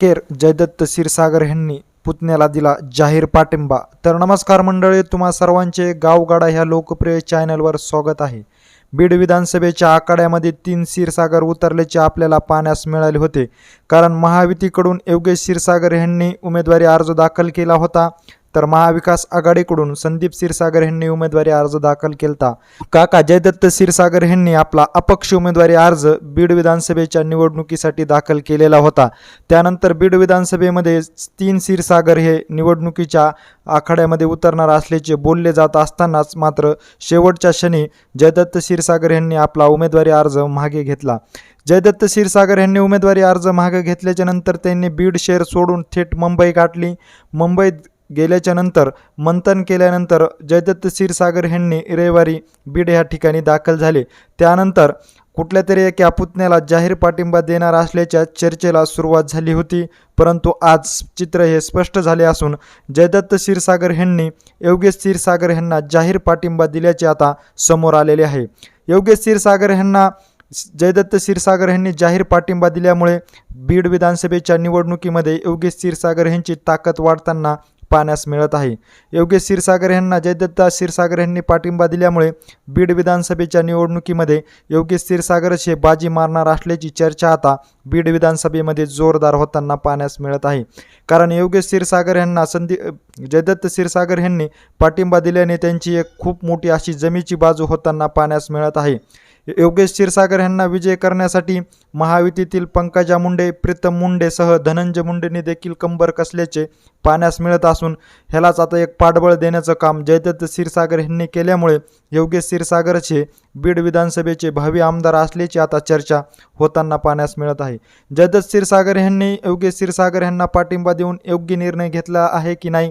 केर जयदत्त क्षीरसागर यांनी पुतण्याला दिला जाहीर पाठिंबा. तर नमस्कार मंडळी तुम्हा सर्वांचे गावगाडा ह्या लोकप्रिय चॅनलवर स्वागत आहे. बीड विधानसभेच्या आखाड्यामध्ये तीन क्षीरसागर उतरल्याचे आपल्याला पाहण्यास मिळाले होते. कारण महायुतीकडून योगेश क्षीरसागर यांनी उमेदवारी अर्ज दाखल केला होता. तर महाविकास आघाडीकडून संदीप क्षीरसागर यांनी उमेदवारी अर्ज दाखल केलता. काका जयदत्त क्षीरसागर यांनी आपला अपक्ष उमेदवारी अर्ज बीड विधानसभेच्या निवडणुकीसाठी दाखल केलेला होता. त्यानंतर बीड विधानसभेमध्ये तीन क्षीरसागर हे निवडणुकीच्या आखाड्यामध्ये उतरणार असल्याचे बोलले जात असतानाच मात्र शेवटच्या क्षणी जयदत्त क्षीरसागर यांनी आपला उमेदवारी अर्ज मागे घेतला. जयदत्त क्षीरसागर यांनी उमेदवारी अर्ज मागे घेतल्याच्या नंतर त्यांनी बीड शहर सोडून थेट मुंबई गाठली. मुंबईत गेल्याच्यानंतर मंथन केल्यानंतर जयदत्त क्षीरसागर ह्यांनी रविवारी बीड ह्या ठिकाणी दाखल झाले. त्यानंतर कुठल्या तरी एका पुतण्याला जाहीर पाठिंबा देणार असल्याच्या चर्चेला सुरुवात झाली होती परंतु आज चित्र हे स्पष्ट झाले असून जयदत्त क्षीरसागर ह्यांनी योगेश क्षीरसागर ह्यांना जाहीर पाठिंबा दिल्याचे आता समोर आलेले आहे. योगेश क्षीरसागर ह्यांना जयदत्त क्षीरसागर यांनी जाहीर पाठिंबा दिल्यामुळे बीड विधानसभेच्या निवडणुकीमध्ये योगेश क्षीरसागर यांची ताकद वाढताना पाहण्यास मिळत आहे. योगेश क्षीरसागर यांना जयदत्ता क्षीरसागर यांनी पाठिंबा दिल्यामुळे बीड विधानसभेच्या निवडणुकीमध्ये योगेश क्षीरसागरच हे बाजी मारणार असल्याची चर्चा आता बीड विधानसभेमध्ये जोरदार होताना पाहण्यास मिळत आहे. कारण योगेश क्षीरसागर यांना संधी जयदत्त क्षीरसागर यांनी पाठिंबा दिल्याने त्यांची एक खूप मोठी अशी जमीची बाजू होताना पाहण्यास मिळत आहे. योगेश क्षीरसागर यांना विजय करण्यासाठी महायुतीतील पंकजा मुंडे प्रीतम मुंडेसह धनंजय मुंडेंनी देखील कंबर कसल्याचे पाहण्यास मिळत असून ह्यालाच आता एक पाठबळ देण्याचं काम जयदत्त क्षीरसागर यांनी केल्यामुळे योगेश क्षीरसागरचे बीड विधानसभेचे भावी आमदार असल्याची आता चर्चा होताना पाहण्यास मिळत आहे. जयदत्त क्षीरसागर यांनी योगेश क्षीरसागर यांना पाठिंबा देऊन योग्य निर्णय घेतला आहे की नाही